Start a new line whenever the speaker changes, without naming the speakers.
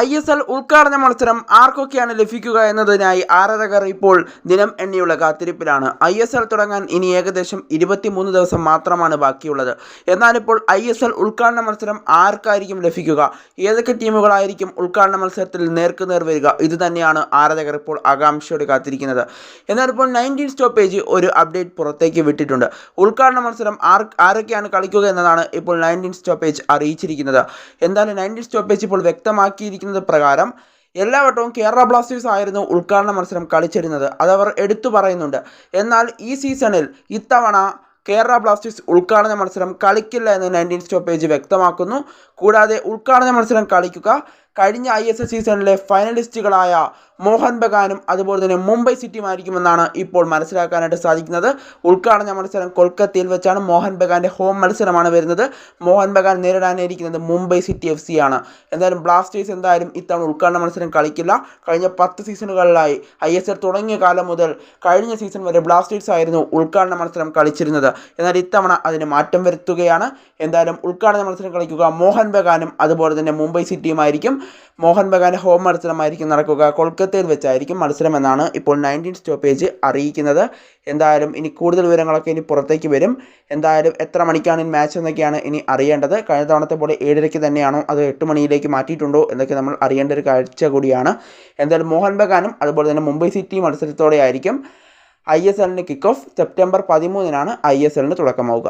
I S L ഉദ്ഘാടന മത്സരം ആർക്കൊക്കെയാണ് ലഭിക്കുക എന്നതിനായി ആരാധകർ ഇപ്പോൾ ദിനം എണ്ണിയുള്ള കാത്തിരിപ്പിലാണ്. ഐ എസ് എൽ തുടങ്ങാൻ ഇനി ഏകദേശം ഇരുപത്തിമൂന്ന് ദിവസം മാത്രമാണ് ബാക്കിയുള്ളത്. എന്നാലിപ്പോൾ ഐ എസ് എൽ ഉദ്ഘാടന മത്സരം ആർക്കായിരിക്കും ലഭിക്കുക? ഏതൊക്കെ ടീമുകളായിരിക്കും ഉദ്ഘാടന മത്സരത്തിൽ നേർക്കുനേർ വരിക? ഇത് തന്നെയാണ് ആരാധകർ ഇപ്പോൾ ആകാംക്ഷയോടെ കാത്തിരിക്കുന്നത്. എന്നാലിപ്പോൾ നയന്റീൻ സ്റ്റോപ്പേജ് ഒരു അപ്ഡേറ്റ് പുറത്തേക്ക് വിട്ടിട്ടുണ്ട്. ഉദ്ഘാടന മത്സരം ആരൊക്കെയാണ് കളിക്കുക എന്നതാണ് ഇപ്പോൾ നയന്റീൻ സ്റ്റോപ്പേജ് അറിയിച്ചിരിക്കുന്നത്. എന്തായാലും നയന്റീൻ സ്റ്റോപ്പേജ് ഇപ്പോൾ വ്യക്തമാക്കിയിരിക്കുന്നത് പ്രകാരം എല്ലാ വട്ടവും കേരള ബ്ലാസ്റ്റേഴ്സ് ആയിരുന്നു ഉദ്ഘാടന മത്സരം കളിച്ചിരുന്നത്. അതവർ എടുത്തു പറയുന്നുണ്ട്. എന്നാൽ ഈ സീസണിൽ ഇത്തവണ കേരള ബ്ലാസ്റ്റേഴ്സ് ഉദ്ഘാടന മത്സരം കളിക്കില്ല എന്ന് നയന്റീൻ സ്റ്റോപ്പേജ് വ്യക്തമാക്കുന്നു. കൂടാതെ ഉദ്ഘാടന മത്സരം കളിക്കുക കഴിഞ്ഞ ഐ എസ് എൽ സീസണിലെ ഫൈനലിസ്റ്റുകളായ മോഹൻ ബഗാനും അതുപോലെ തന്നെ മുംബൈ സിറ്റിയുമായിരിക്കുമെന്നാണ് ഇപ്പോൾ മനസ്സിലാക്കാനായിട്ട് സാധിക്കുന്നത്. ഉദ്ഘാടന മത്സരം കൊൽക്കത്തയിൽ വെച്ചാണ് മോഹൻ ബഗാന്റെ ഹോം മത്സരമാണ് വരുന്നത്. മോഹൻ ബഗാൻ നേരിടാനിരിക്കുന്നത് മുംബൈ സിറ്റി എഫ് സി ആണ്. എന്തായാലും ബ്ലാസ്റ്റേഴ്സ് എന്തായാലും ഇത്തവണ ഉദ്ഘാടന മത്സരം കളിക്കില്ല. കഴിഞ്ഞ പത്ത് സീസണുകളിലായി ഐ എസ് എൽ തുടങ്ങിയ കാലം മുതൽ കഴിഞ്ഞ സീസൺ വരെ ബ്ലാസ്റ്റേഴ്സ് ആയിരുന്നു ഉദ്ഘാടന മത്സരം കളിച്ചിരുന്നത്. എന്നാൽ ഇത്തവണ അതിന് മാറ്റം വരുത്തുകയാണ്. എന്തായാലും ഉദ്ഘാടന മത്സരം കളിക്കുക മോഹൻ ബഗാനും അതുപോലെ തന്നെ മുംബൈ സിറ്റിയുമായിരിക്കും. മോഹൻ ബഗാൻ ഹോം മത്സരമായിരിക്കും നടക്കുക. കൊൽക്കത്തയിൽ വെച്ചായിരിക്കും മത്സരം എന്നാണ് ഇപ്പോൾ നയന്റീൻ സ്റ്റോപ്പേജ് അറിയിക്കുന്നത്. എന്തായാലും ഇനി കൂടുതൽ വിവരങ്ങളൊക്കെ ഇനി പുറത്തേക്ക് വരും. എന്തായാലും എത്ര മണിക്കാണ് ഈ മാച്ച് എന്നൊക്കെയാണ് ഇനി അറിയേണ്ടത്. കഴിഞ്ഞ തവണത്തെ പോലെ ഏഴരയ്ക്ക് തന്നെയാണോ അത് എട്ട് മണിയിലേക്ക് മാറ്റിയിട്ടുണ്ടോ എന്നൊക്കെ നമ്മൾ അറിയേണ്ട ഒരു കാഴ്ച കൂടിയാണ്. എന്തായാലും മോഹൻ ബഗാനും അതുപോലെ തന്നെ മുംബൈ സിറ്റി മത്സരത്തോടെ ആയിരിക്കും ഐ എസ് എല്ലിന് കിക്ക് ഓഫ് സെപ്റ്റംബർ പതിമൂന്നിനാണ് ഐ എസ് എല്ലിന് തുടക്കമാവുക.